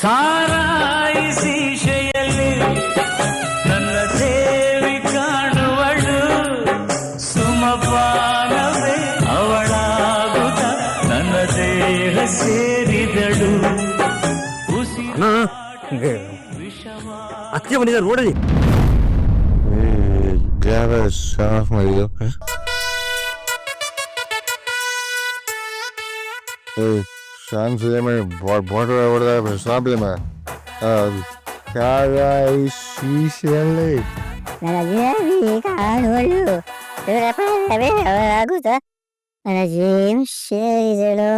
ಸಾರಾಯಿ ಶೀಶೆಯಲ್ಲಿ ನನ್ನ ದೇವಿ ಕಾಣುವಳು. ಸುಮಪಾನವೇ ಅವಳಾಗುತ್ತ ನನ್ನ ದೇಹ ಸೇರಿದಳು. ಅತ್ತೆ ಬಂದಿದ್ದಾರೆ ನೋಡಲಿ. ಗ್ಯಾರ ಸಾಫ್ ಮಾಡಿದ್ದು ಶಾನ್ ಫಿಲ್ಮ್ ಬಾರ್ಡರ್ ಹೊಡೆದ ಸಾಫ್ ಫಿಲ್ಮ್ ಶೀಶೆಯಲ್ಲಿ ನನ್ನ ದೇವಿ ಕಾಣುವಳು ಸುರಪಾನವೇ ಅವಳಾಗುತ್ತ ನನ್ನ ಜೀವ ಸೇರಿದಳು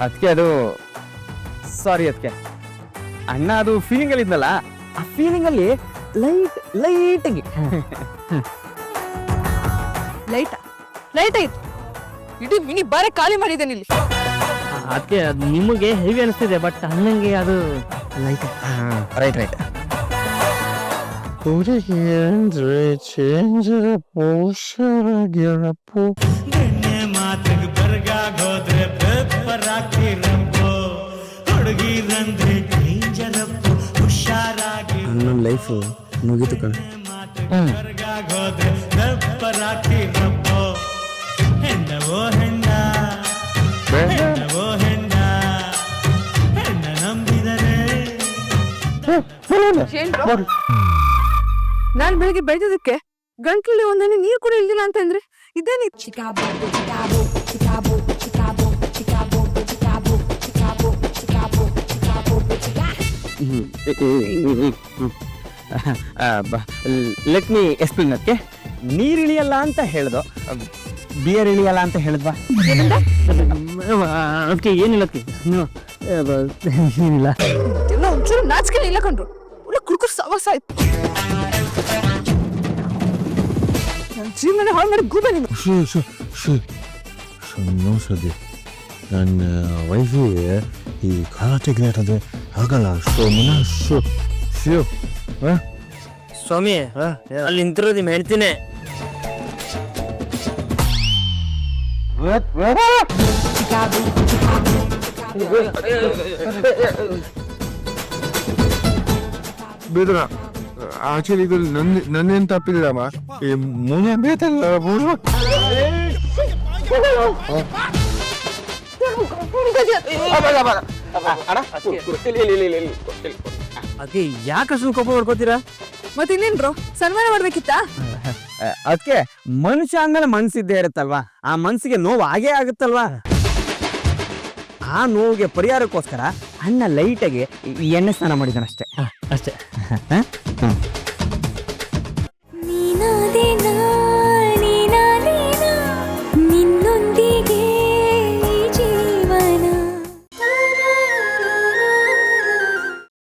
ಅದಕ್ಕೆ ಅದು ಸಾರಿ ಅದಕ್ಕೆ ಅಣ್ಣ ಅದು ಫೀಲಿಂಗ್ ಅಲ್ಲಿ ಇದ್ನಲ್ಲ ಆ ಫೀಲಿಂಗ್ ಅಲ್ಲಿ ಲೈಟ್ ಲೈಟ್ ಆಗಿ. ಲೈಟ್ ಲೈಟ್ ಆಯ್ತು ಇಡೀ ಮಿನಿ ಬಾರೆ ಖಾಲಿ ಮಾಡಿದ್ದೇನೆ ಇಲ್ಲಿ. ಅದಕ್ಕೆ ಅದು ನಿಮಗೆ ಹೆವಿ ಅನಿಸ್ತಿದೆ ಬಟ್ ಅಣ್ಣಂಗೆ ಅದು ಲೈಟ್ ರೈಟ್ ರೈಟ್ ಹುಡುಗಿಯಂದ್ರೆ ಚೇಂಜರ ಪೋಷರಾಗಿರಪ್ಪು ಎಣ್ಣೆ ಮಾತಿಗೆ ಬರ್ಗಾಗೋದ್ರೆ ಪೇಪರ್ ಹಾಕಿರಪ್ಪು ಹುಡುಗಿರಂದ್ರೆ ಡೇಂಜರಪ್ಪು ಹುಷಾರಾಗಿ. ನನ್ನ ಲೈಫ್ ಮುಗಿತು ಕಣ. ಬರ್ಗಾಗೋದ್ರೆ ಪೇಪರ್ ಹಾಕಿರಪ್ಪು ಹೆಣ್ಣವೋ ಹೆಣ್ಣ ಹೆಣ್ಣವೋ ಹೆಣ್ಣ. ಹೆಣ್ಣ ನಂಬಿದರೆ. ನಾನ್ ಬೆಳಿಗ್ಗೆ ಬೆಳೆದಕ್ಕೆ ಗಂಟ್ಲಲ್ಲಿ ಒಂದನೇ ನೀರು ಕೂಡ ಇಲ್ದಿಲ್ಲ ಅಂತಂದ್ರೆ ಇದೇನಿ ಲೆಟ್ ಮೀ ಎಕ್ಸ್ಪ್ಲೇನ್ ಅದಕ್ಕೆ. ನೀರ್ ಇಳಿಯಲ್ಲ ಅಂತ ಹೇಳ್ದು ಬಿಯರ್ ಇಳಿಯಲ್ಲ ಅಂತ ಹೇಳಿದ್ವಾ? ಅದಕ್ಕೆ ಏನಿಲ್ಲ ಏನಿಲ್ಲ. ಎಲ್ಲ ಒಂಚೂರು ನಾಚಿಕೆ ಇಲ್ಲ ಕಂಡ್ರು ಒಳ್ಳೆ ಕುಡ್ಕುರ್ ಸವಾಸ ಆಯ್ತು. ಹಾಳು ಮಾಡಿ ಗೂಬೆ ನೀನು ಶು ಶು ಶು ಸುಮ್ಮನೆ ಸದ್ಯ ನನ್ನ ವೈಫಿಗೆ ಈ ಕಾಲ ತೆಗಿಲಾಟದೆ ಆಗಲ್ಲ ಸುಮ್ಮನೆ ಶು ಶು ಹಾಂ ಸ್ವಾಮಿ ಅಲ್ಲಿ ನಿಂತಿರೋದು ನಿಮ್ ಹೇಳ್ತೀನಿ ಬಿದ್ರ ಆಕ್ಚುಲಿ ಇದು ನನ್ನ ನನ್ನೇನು ತಪ್ಪಿಲ್ಲಮ್ಮ ಈ ಮುನೆ la ಮುಳು ಅದಕ್ಕೆ ಯಾಕೆ ಅಷ್ಟು ಕೋಪ ಮಾಡ್ಕೋತೀರಾ? ಮತ್ತೆ ಇನ್ನೇನ್ರು ಸನ್ಮಾನ ಮಾಡ್ಬೇಕಿತ್ತಾ? ಅದಕ್ಕೆ ಮನುಷ್ಯ ಅಂದ್ಮೇಲೆ ಮನ್ಸಿದ್ದೇ ಇರುತ್ತಲ್ವಾ? ಆ ಮನ್ಸಿಗೆ ನೋವು ಆಗೇ ಆಗುತ್ತಲ್ವಾ? ಆ ನೋವಿಗೆ ಪರಿಹಾರಕ್ಕೋಸ್ಕರ ಅಣ್ಣ ಲೈಟಾಗಿ ಎಣ್ಣೆ ಸ್ನಾನ ಮಾಡಿದಾನಷ್ಟೇ. ಅಷ್ಟೇ.